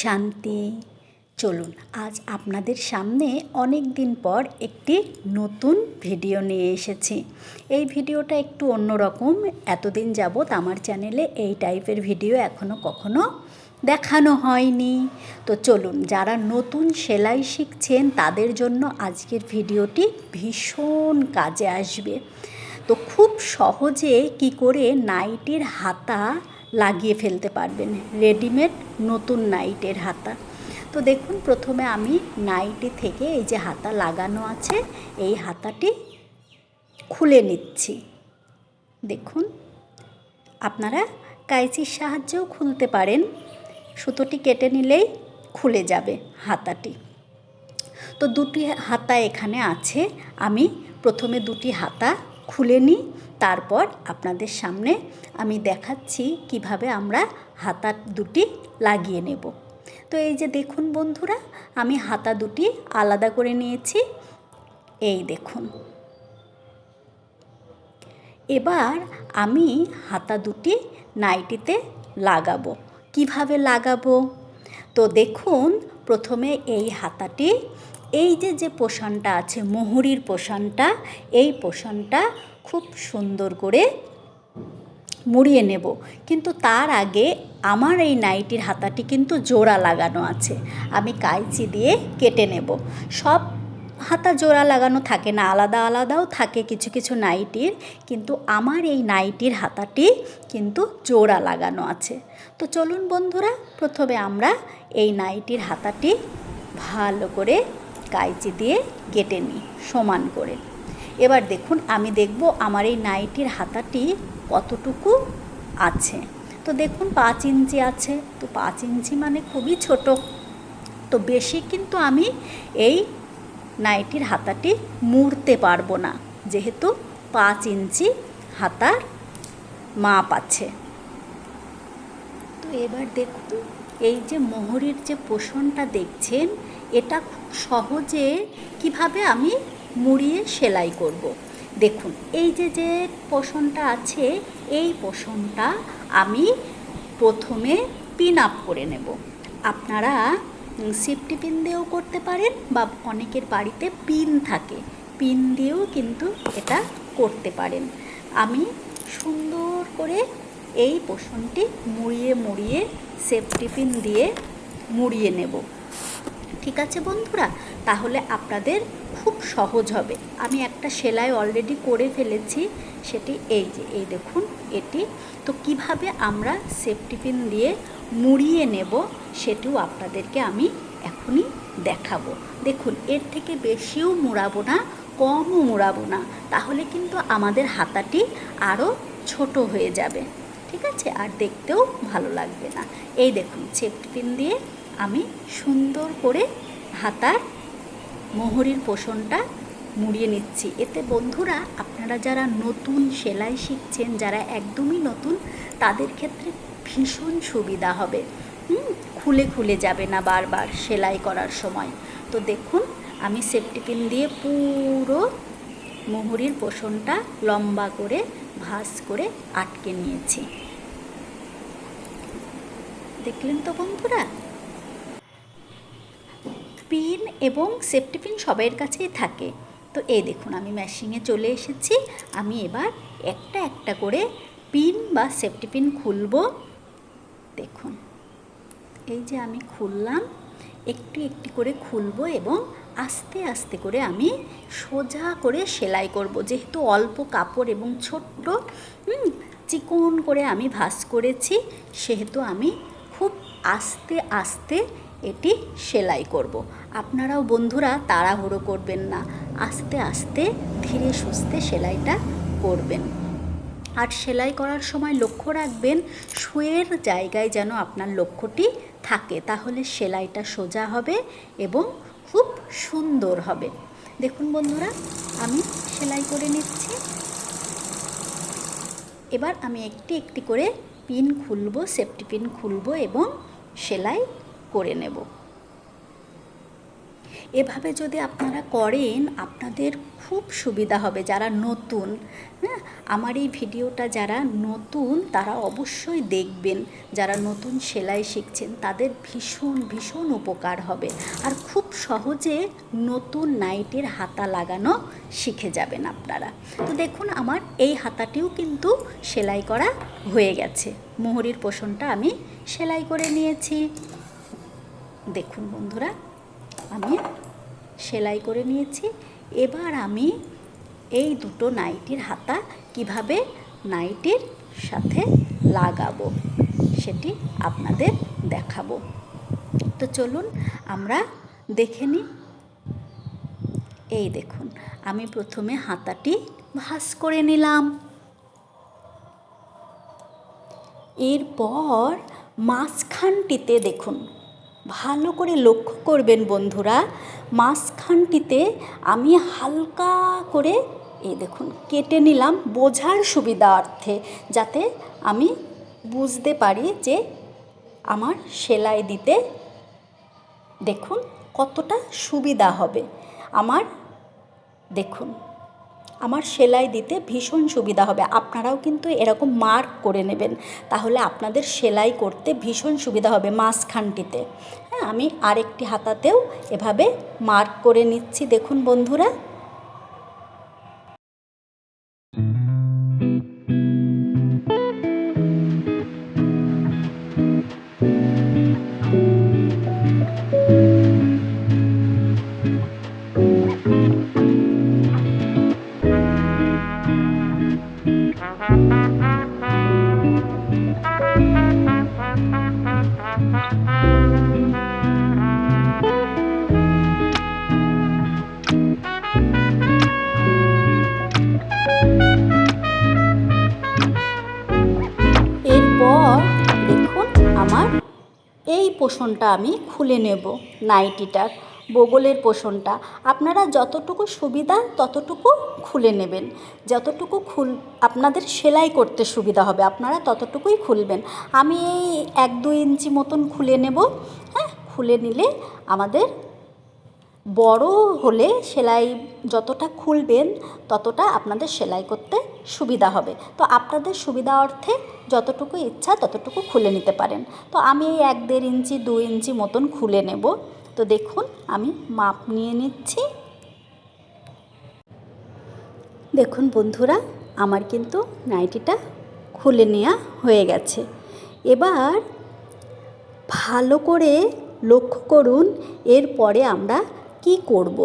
শান্তি। চলুন, আজ আপনাদের সামনে অনেক দিন পর একটি নতুন ভিডিও নিয়ে এসেছি। এই ভিডিওটা একটু অন্যরকম এতদিন যাবৎ আমার চ্যানেলে এই টাইপের ভিডিও এখনও কখনো দেখানো হয়নি। তো চলুন, যারা নতুন সেলাই শিখছেন, তাদের জন্য আজকের ভিডিওটি ভীষণ কাজে আসবে। তো খুব সহজে কি করে নাইটির হাতা লাগিয়ে ফেলতে পারবেন। রেডিমেড নতুন নাইটের হাতা। তো দেখুন, প্রথমে আমি নাইটি থেকে এই যে হাতা লাগানো আছে, এই হাতাটি খুলে নিচ্ছি। দেখুন, আপনারা কাইচির সাহায্যেও খুলতে পারেন। সুতোটি কেটে নিলেই খুলে যাবে হাতাটি। তো দুটি হাতা এখানে আছে। আমি প্রথমে দুটি হাতা খুলে নিই, তারপর আপনাদের সামনে আমি দেখাচ্ছি কীভাবে আমরা হাতা দুটি লাগিয়ে নেব। তো এই যে দেখুন বন্ধুরা, আমি হাতা দুটি আলাদা করে নিয়েছি। এই দেখুন। এবার আমি হাতা দুটি নাইটিতে লাগাবো। কীভাবে লাগাবো? তো দেখুন, প্রথমে এই হাতাটি, এই যে যে পোষণটা আছে, মোহরির পোষণটা, এই পোষণটা খুব সুন্দর করে মুড়িয়ে নেব। কিন্তু তার আগে আমার এই নাইটির হাতাটি কিন্তু জোড়া লাগানো আছে। আমি কাইচি দিয়ে কেটে নেব। সব হাতা জোড়া লাগানো থাকে না, আলাদা আলাদাও থাকে কিছু কিছু নাইটির। কিন্তু আমার এই নাইটির হাতাটি কিন্তু জোড়া লাগানো আছে। তো চলুন বন্ধুরা, প্রথমে আমরা এই নাইটির হাতাটি ভালো করে কাইচি দিয়ে কেটে নিই সমান করে। এবার দেখুন আমি দেখব আমার এই নাইটির হাতাটি কতটুকু আছে। তো দেখুন পাঁচ ইঞ্চি আছে। তো পাঁচ ইঞ্চি মানে খুবই ছোট। তো বেশি কিন্তু আমি এই নাইটির হাতাটি মুড়তে পারব না। যেহেতু পাঁচ ইঞ্চি হাতার মাপ আছে। তো এবার দেখুন এই যে মোহরের যে পোষণটা দেখছেন, এটা খুব সহজে কীভাবে আমি মুড়িয়ে সেলাই করব। দেখুন, এই যে যে পোষণটা আছে, এই পোষণটা আমি প্রথমে পিন আপ করে নেব। আপনারা সেফটি পিন দিয়েও করতে পারেন বা অনেকের বাড়িতে পিন থাকে। পিন দিয়েও কিন্তু এটা করতে পারেন। আমি সুন্দর করে এই পোষণটি মুড়িয়ে মুড়িয়ে সেফটি পিন দিয়ে মুড়িয়ে নেব। ঠিক আছে বন্ধুরা? তাহলে আপনাদের খুব সহজ হবে। আমি একটা সেলাই অলরেডি করে ফেলেছি, সেটি এই যে, এই দেখুন, এটি। তো কীভাবে আমরা সেফটি পিন দিয়ে মুড়িয়ে নেব, সেটিও আপনাদেরকে আমি এখনই দেখাবো। দেখুন, এর থেকে বেশিও মুড়াবো না, কমও মুড়াবো না। তাহলে কিন্তু আমাদের হাতাটি আরও ছোট হয়ে যাবে। ঠিক আছে? আর দেখতেও ভালো লাগবে না। এই দেখুন সেফটি পিন দিয়ে আমি সুন্দর করে হাতার মোহরির পোষণটা মুড়িয়ে নিচ্ছি। এতে বন্ধুরা, আপনারা যারা নতুন সেলাই শিখছেন, যারা একদমই নতুন, তাদের ক্ষেত্রে ভীষণ সুবিধা হবে। হুম, খুলে খুলে যাবে না বারবার সেলাই করার সময়। তো দেখুন, আমি সেফটি পিন দিয়ে পুরো মোহরির পোষণটা লম্বা করে, ভাঁজ করে আটকে নিয়েছি। দেখলেন তো বন্ধুরা? পিন এবং সেফটি পিন সবাইয়ের কাছেই থাকে। তো এই দেখুন, আমি ম্যাশিংয়ে চলে এসেছি। আমি এবার একটা একটা করে পিন বা সেফটি পিন খুলব। দেখুন, এই যে আমি খুললাম, একটু একটি করে খুলব এবং আস্তে আস্তে করে আমি সোজা করে সেলাই করব। যেহেতু অল্প কাপড় এবং ছোট্ট চিকন করে আমি ভাস করেছি, সেহেতু আমি খুব আস্তে আস্তে এটি সেলাই করব। আপনারাও বন্ধুরা তাড়াহুড়ো করবেন না। আস্তে আস্তে ধীরে সুস্থে সেলাইটা করবেন। আর সেলাই করার সময় লক্ষ্য রাখবেন, শুয়ের জায়গায় যেন আপনার লক্ষ্যটি থাকে। তাহলে সেলাইটা সোজা হবে এবং খুব সুন্দর হবে। দেখুন বন্ধুরা, আমি সেলাই করে নিচ্ছি। এবার আমি একটি একটি করে পিন খুলবো, সেফটি পিন খুলবো এবং সেলাই করে নেব। এভাবে যদি আপনারা করেন, আপনাদের খুব সুবিধা হবে যারা নতুন। হ্যাঁ? আমার এই ভিডিওটা যারা নতুন, তারা অবশ্যই দেখবেন। যারা নতুন সেলাই শিখছেন, তাদের ভীষণ ভীষণ উপকার হবে। আর খুব সহজে নতুন নাইটের হাতা লাগানো শিখে যাবেন আপনারা। তো দেখুন, আমার এই হাতাটিও কিন্তু সেলাই করা হয়ে গেছে। মোহরির পোষণটা আমি সেলাই করে নিয়েছি। দেখুন বন্ধুরা। আমি সেলাই করে নিয়েছি। এবার আমি এই দুটো নাইটির হাতা কীভাবে নাইটির সাথে লাগাবো সেটি আপনাদের দেখাবো। তো চলুন আমরা দেখে নিই। এই দেখুন, আমি প্রথমে হাতাটি ভাঁজ করে নিলাম। এরপর মাঝখানটিতে দেখুন ভালো করে লক্ষ্য করবেন বন্ধুরা, মাঝখানটিতে আমি হালকা করে, এই দেখুন, কেটে নিলাম বোঝার সুবিধার্থে, যাতে আমি বুঝতে পারি যে আমার সেলাই দিতে দেখুন কতটা সুবিধা হবে। আমার, দেখুন আমার সেলাই দিতে ভীষণ সুবিধা হবে। আপনারাও কিন্তু এরকম মার্ক করে নেবেন। তাহলে আপনাদের সেলাই করতে ভীষণ সুবিধা হবে মাঝখানটিতে। হ্যাঁ আমি আরেকটি হাতাতেও এভাবে মার্ক করে নিচ্ছি। দেখুন বন্ধুরা। পোষণটা আমি খুলে নেব। নাইটিটার, বগলের পোষণটা। আপনারা যতটুকু সুবিধা ততটুকু খুলে নেবেন। যতটুকু খুল আপনাদের সেলাই করতে সুবিধা হবে, আপনারা ততটুকুই খুলবেন। আমি এই এক দুই ইঞ্চি মতন খুলে নেব হ্যাঁ? খুলে নিলে আমাদের বড় হলে সেলাই যতটা খুলবেন ততটা আপনাদের সেলাই করতে সুবিধা হবে। তো আপনাদের সুবিধা অর্থে যতটুকু ইচ্ছা ততটুকু খুলে নিতে পারেন। তো আমি এই এক দেড় ইঞ্চি দু ইঞ্চি মতন খুলে নেব। তো দেখুন, আমি মাপ নিয়ে নিচ্ছি। দেখুন বন্ধুরা, আমার কিন্তু নাইটিটা খুলে নেওয়া হয়ে গেছে। এবার ভালো করে লক্ষ্য করুন, এরপরে আমরা কি করব।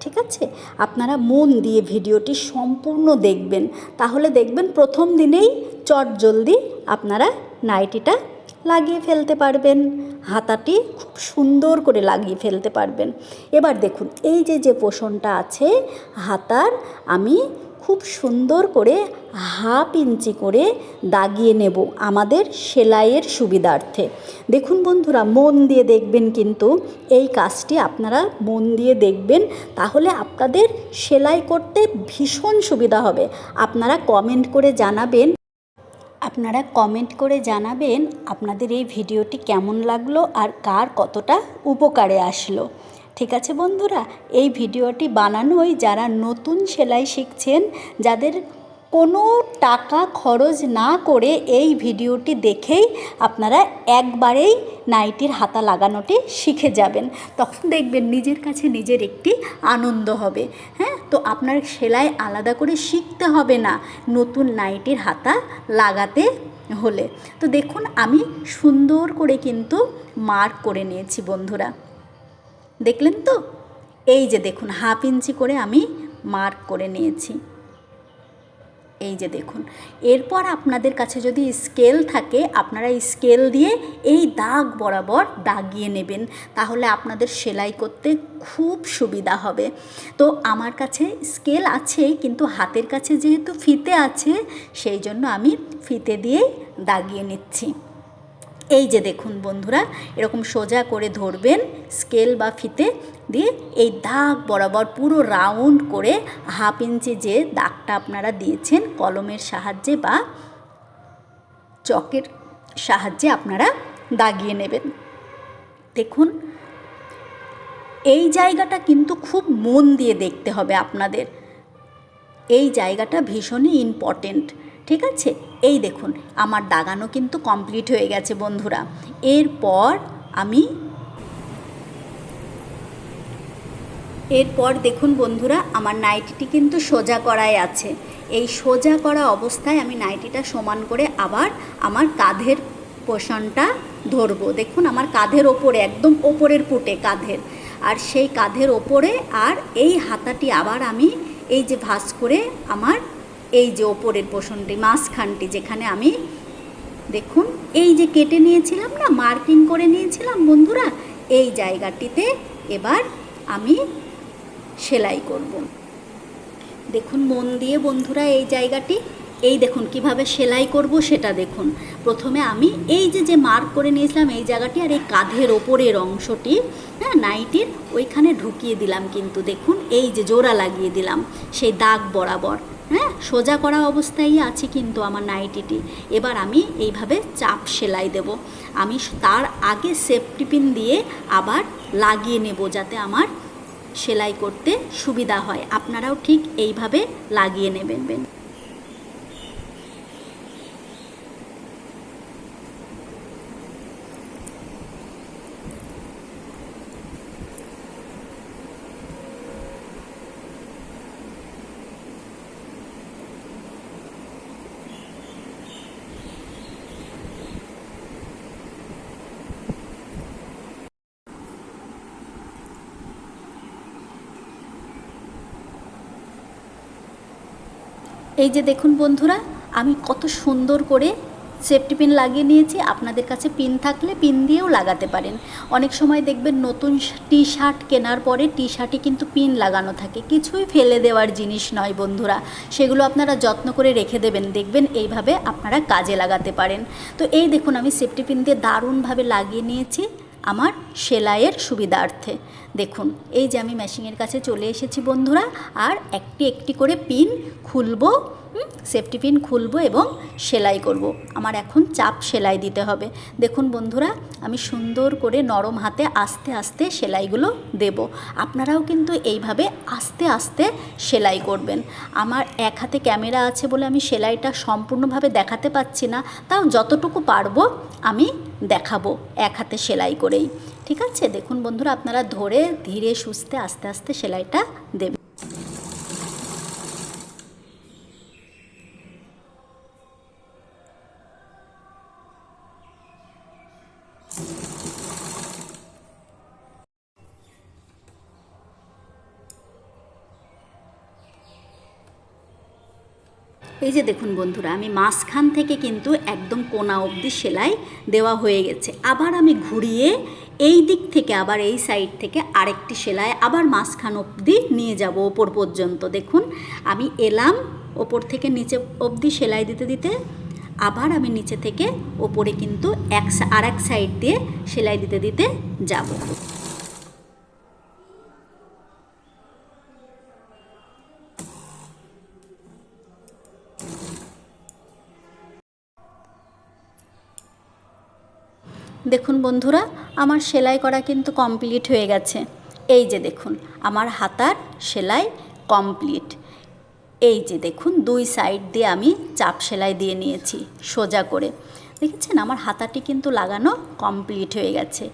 ঠিক আছে? আপনারা মন দিয়ে ভিডিওটি সম্পূর্ণ দেখবেন। তাহলে দেখবেন প্রথম দিনেই চট জলদি আপনারা নাইটিটা লাগিয়ে ফেলতে পারবেন। হাতাটি খুব সুন্দর করে লাগিয়ে ফেলতে পারবেন। এবার দেখুন, এই যে যে পোষণটা আছে, হাতার, আমি খুব সুন্দর করে হাফ ইঞ্চি করে দাগিয়ে নেব আমাদের সেলাইয়ের সুবিধার্থে। দেখুন বন্ধুরা, মন দিয়ে দেখবেন কিন্তু এই কাজটি আপনারা মন দিয়ে দেখবেন, তাহলে আপনাদের সেলাই করতে ভীষণ সুবিধা হবে। আপনারা কমেন্ট করে জানাবেন, আপনারা কমেন্ট করে জানাবেন আপনাদের এই ভিডিওটি কেমন লাগল আর কার কতটা উপকারে আসলো। ঠিক আছে বন্ধুরা, এই ভিডিওটি বানানোই যারা নতুন সেলাই শিখছেন, যাদের কোনো টাকা খরচ না করে এই ভিডিওটি দেখেই আপনারা একবারেই নাইটির হাতা লাগানোটি শিখে যাবেন। তখন দেখবেন নিজের কাছে নিজের একটি আনন্দ হবে। হ্যাঁ তো আপনার সেলাই আলাদা করে শিখতে হবে না নতুন নাইটির হাতা লাগাতে হলে। তো দেখুন, আমি সুন্দর করে কিন্তু মার্ক করে নিয়েছি বন্ধুরা। দেখলেন তো? এই যে দেখুন, হাফ ইঞ্চি করে আমি মার্ক করে নিয়েছি। এই যে দেখুন, এরপর আপনাদের কাছে যদি স্কেল থাকে, আপনারা স্কেল দিয়ে এই দাগ বরাবর দাগিয়ে নেবেন। তাহলে আপনাদের সেলাই করতে খুব সুবিধা হবে। তো আমার কাছে স্কেল আছে, কিন্তু হাতের কাছে যেহেতু ফিতে আছে, সেই জন্য আমি ফিতে দিয়েই দাগিয়ে নিচ্ছি। এই যে দেখুন বন্ধুরা, এরকম সোজা করে ধরবেন স্কেল বা ফিতে, দিয়ে এই দাগ বরাবর পুরো রাউন্ড করে হাফ ইঞ্চি যে দাগটা আপনারা দিয়েছেন কলমের সাহায্যে বা চকের সাহায্যে আপনারা দাগিয়ে নেবেন। দেখুন, এই জায়গাটা কিন্তু খুব মন দিয়ে দেখতে হবে আপনাদের। এই জায়গাটা ভীষণই ইম্পর্টেন্ট ঠিক আছে? এই দেখুন, আমার দাগানো কিন্তু কমপ্লিট হয়ে গেছে বন্ধুরা। এরপর আমি এরপর দেখুন বন্ধুরা, আমার নাইটিটি কিন্তু সোজা করাই আছে। এই সোজা করা অবস্থায় আমি নাইটিটা সমান করে আবার আমার কাঁধের পোষণটা ধরবো। দেখুন, আমার কাঁধের ওপরে, একদম ওপরের পুটে কাঁধের। আর সেই কাঁধের ওপরে আর এই হাতাটি আবার আমি এই যে ভাঁজ করে আমার এই যে ওপরের পোষণটি, মাঝখানটি যেখানে আমি, দেখুন, এই যে কেটে নিয়েছিলাম না, মার্কিং করে নিয়েছিলাম, বন্ধুরা, এই জায়গাটিতে এবার আমি সেলাই করব। দেখুন, মন দিয়ে বন্ধুরা, এই জায়গাটি, এই দেখুন, কীভাবে সেলাই করব সেটা দেখুন। প্রথমে আমি এই যে যে মার্ক করে নিয়েছিলাম এই জায়গাটি আর এই কাঁধের ওপরের অংশটি হ্যাঁ নাইটির ওইখানে ঢুকিয়ে দিলাম কিন্তু, দেখুন, এই যে জোড়া লাগিয়ে দিলাম, সেই দাগ বরাবর। হ্যাঁ সোজা করা অবস্থায় আছে কিন্তু আমার নাইটিটি। এবার আমি এইভাবে চাপ সেলাই দেব। আমি তার আগে সেফটি পিন দিয়ে আবার লাগিয়ে নেব যাতে আমার সেলাই করতে সুবিধা হয়। আপনারাও ঠিক এইভাবে লাগিয়ে নেবেন। এই যে দেখুন বন্ধুরা, আমি কত সুন্দর করে সেফটি পিন লাগিয়ে নিয়েছি। আপনাদের কাছে পিন থাকলে পিন দিয়েও লাগাতে পারেন। অনেক সময় দেখবেন নতুন টি শার্ট কেনার পরে টি শার্টে কিন্তু পিন লাগানো থাকে। কিছুই ফেলে দেওয়ার জিনিস নয় বন্ধুরা। সেগুলো আপনারা যত্ন করে রেখে দেবেন। দেখবেন এইভাবে আপনারা কাজে লাগাতে পারেন। তো এই দেখুন, আমি সেফটি পিন দিয়ে দারুণভাবে লাগিয়ে নিয়েছি। আমার সেলাইয়ের সুবিধার্থে। দেখুন, এই যে আমি মেশিনের কাছে চলে এসেছি বন্ধুরা, আর একটি একটি করে পিন খুলবো। সেফটি পিন খুলবো এবং সেলাই করব। আমার এখন চাপ সেলাই দিতে হবে। দেখুন বন্ধুরা, আমি সুন্দর করে নরম হাতে আস্তে আস্তে সেলাইগুলো দেব। আপনারাও কিন্তু এইভাবে আস্তে আস্তে সেলাই করবেন। আমার এক হাতে ক্যামেরা আছে বলে আমি সেলাইটা সম্পূর্ণভাবে দেখাতে পাচ্ছি না। তাও যতটুকু পারব আমি দেখাবো এক হাতে সেলাই করেই। ঠিক আছে? দেখুন বন্ধুরা, আপনারা ধরে ধীরে সুস্থে আস্তে আস্তে সেলাইটা দেবেন। এই যে দেখুন বন্ধুরা, আমি মাঝখান থেকে কিন্তু একদম কোনা অবধি সেলাই দেওয়া হয়ে গেছে। আবার আমি ঘুরিয়ে এই দিক থেকে, আবার এই সাইড থেকে আরেকটি সেলাই আবার মাঝখান অবধি নিয়ে যাব ওপর পর্যন্ত। দেখুন, আমি এলাম ওপর থেকে নিচে অবধি সেলাই দিতে দিতে, আবার আমি নিচে থেকে ওপরে কিন্তু এক আর এক সাইড দিয়ে সেলাই দিতে দিতে যাব। দেখুন বন্ধুরা আমার সেলাই করা কিন্তু কমপ্লিট হয়ে গেছে। এই যে দেখুন আমার হাতার সেলাই কমপ্লিট এই যে দেখুন দুই সাইড দিয়ে আমি চাপ সেলাই দিয়ে নিয়েছি সোজা করে। দেখেছেন আমার হাতাটি কিন্তু লাগানো কমপ্লিট হয়ে গেছে।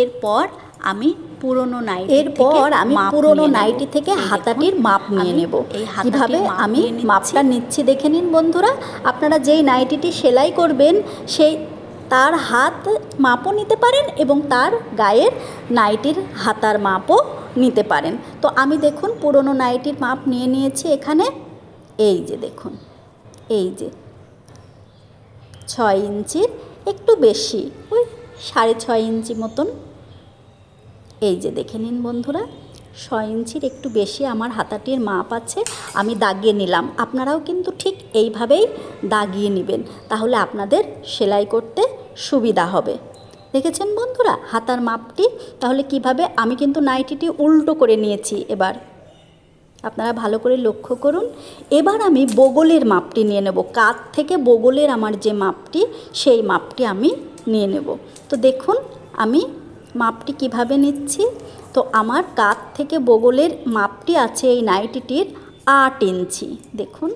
এরপর আমি পুরনো নাইটি এরপর আমি পুরনো নাইটি থেকে হাতাটির মাপ নিয়ে নেব। এই হাতাটির আমি মাপটা নিচ্ছি দেখে নিন বন্ধুরা। আপনারা যেই নাইটিটি সেলাই করবেন সেই তার হাত মাপও নিতে পারেন এবং তার গায়ের নাইটির হাতার মাপও নিতে পারেন। তো আমি দেখুন পুরনো নাইটির মাপ নিয়ে নিয়েছি এখানে। এই যে দেখুন, এই যে ছয় ইঞ্চির একটু বেশি, ওই সাড়ে ছয় ইঞ্চি মতন। এই যে দেখে নিন বন্ধুরা। ছয় ইঞ্চির একটু বেশি আমার হাতাটির মাপ আছে, আমি দাগিয়ে নিলাম। আপনারাও কিন্তু ঠিক এইভাবেই দাগিয়ে নেবেন, তাহলে আপনাদের সেলাই করতে সুবিধা হবে। দেখেছেন বন্ধুরা হাতার মাপটি? তাহলে কীভাবে? আমি কিন্তু নাইটিটি উল্টো করে নিয়েছি এবার। আপনারা ভালো করে লক্ষ্য করুন। এবার আমি বগলের মাপটি নিয়ে নেব। কাত থেকে বগলের আমার যে মাপটি, সেই মাপটি আমি নিয়ে নেব। তো দেখুন, আমি মাপটি কীভাবে নিচ্ছি? তো আমার কাত থেকে বগলের মাপটি আছে এই নাইটিটির আট ইঞ্চি। দেখুন।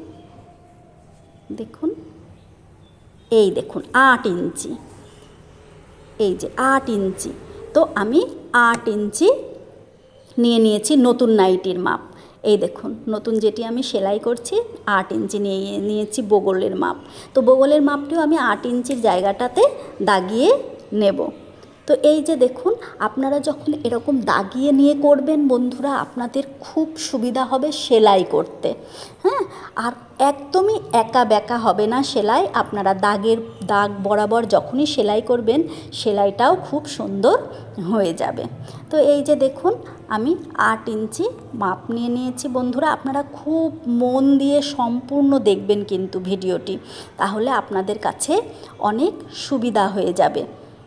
দেখুন। এই দেখুন, আট ইঞ্চি। এই যে আট ইঞ্চি। তো আমি আট ইঞ্চি নিয়ে নিয়েছি নতুন নাইটির মাপ। এই দেখুন, নতুন যেটি আমি সেলাই করছি, আট ইঞ্চি নিয়ে নিয়েছি বগলের মাপ। তো বগলের মাপটিও আমি আট ইঞ্চির জায়গাটাতে দাগিয়ে নেব। তো এই যে দেখুন, আপনারা যখন এরকম দাগিয়ে নিয়ে করবেন বন্ধুরা, আপনাদের খুব সুবিধা হবে সেলাই করতে। হ্যাঁ? আর একদমই একা বেঁকা হবে না সেলাই। আপনারা দাগের, দাগ বরাবর যখনই সেলাই করবেন, সেলাইটাও খুব সুন্দর হয়ে যাবে। তো এই যে দেখুন, আমি আট ইঞ্চি মাপ নিয়ে নিয়েছি বন্ধুরা। আপনারা খুব মন দিয়ে সম্পূর্ণ দেখবেন কিন্তু ভিডিওটি। তাহলে আপনাদের কাছে অনেক সুবিধা হয়ে যাবে।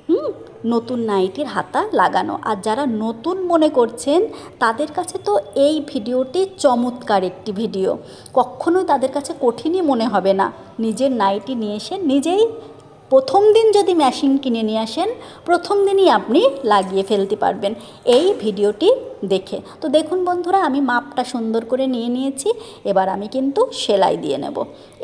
হুম? নতুন নাইটির হাতা লাগানো। আর যারা নতুন মনে করছেন, তাদের কাছে তো এই ভিডিওটি চমৎকার একটি ভিডিও। কখনোই তাদের কাছে কঠিনই মনে হবে না। নিজের নাইটি নিয়ে এসে নিজেই প্রথম দিন যদি মেশিন কিনে নিয়ে আসেন, প্রথম দিনই আপনি লাগিয়ে ফেলতে পারবেন। এই ভিডিওটি দেখে। তো দেখুন বন্ধুরা, আমি মাপটা সুন্দর করে নিয়ে নিয়েছি, এবার আমি কিন্তু সেলাই দিয়ে নেব।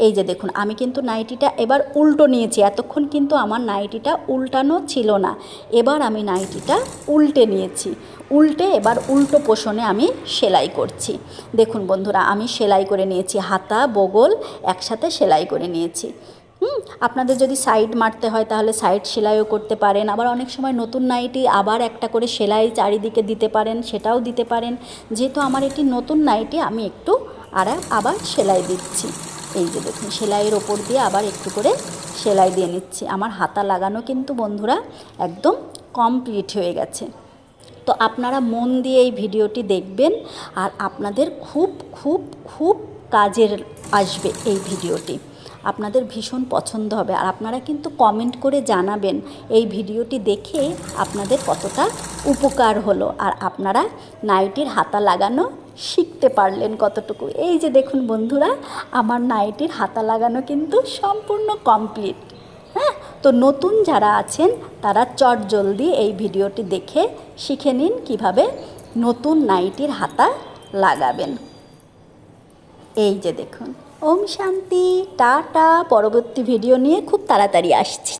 এই যে দেখুন, আমি কিন্তু নাইটিটা এবার উল্টো নিয়েছি, এতক্ষণ কিন্তু আমার নাইটিটা উল্টানো ছিল না। এবার আমি নাইটিটা উল্টে নিয়েছি। উল্টে এবার উল্টো পোষণে আমি সেলাই করছি। দেখুন বন্ধুরা, আমি সেলাই করে নিয়েছি, হাতা, বগল একসাথে সেলাই করে নিয়েছি। হুম, আপনাদের যদি সাইড মারতে হয় তাহলে সাইড সেলাইও করতে পারেন। আবার অনেক সময় নতুন নাইটি আবার একটা করে সেলাই চারিদিকে দিতে পারেন, সেটাও দিতে পারেন। যেহেতু আমার এটি নতুন নাইটি, আমি একটু আর আবার সেলাই দিচ্ছি। এই যে দেখুন, সেলাইয়ের ওপর দিয়ে আবার একটু করে সেলাই দিয়ে নিচ্ছি। আমার হাতা লাগানো কিন্তু বন্ধুরা একদম কমপ্লিট হয়ে গেছে। তো আপনারা মন দিয়ে এই ভিডিওটি দেখবেন আর আপনাদের খুব খুব খুব কাজের আসবে এই ভিডিওটি। আপনাদের ভীষণ পছন্দ হবে। আর আপনারা কিন্তু কমেন্ট করে জানাবেন এই ভিডিওটি দেখে আপনাদের কতটা উপকার হলো। আর আপনারা নাইটির হাতা লাগানো শিখতে পারলেন কতটুকু। এই যে দেখুন বন্ধুরা, আমার নাইটির হাতা লাগানো কিন্তু সম্পূর্ণ কমপ্লিট হ্যাঁ তো নতুন যারা আছেন, তারা চট জলদি এই ভিডিওটি দেখে শিখে নিন কীভাবে নতুন নাইটির হাতা লাগাবেন। এই যে দেখুন। ওম শান্তি টাটা। পরবর্তী ভিডিও নিয়ে খুব তাড়াতাড়ি আসছি।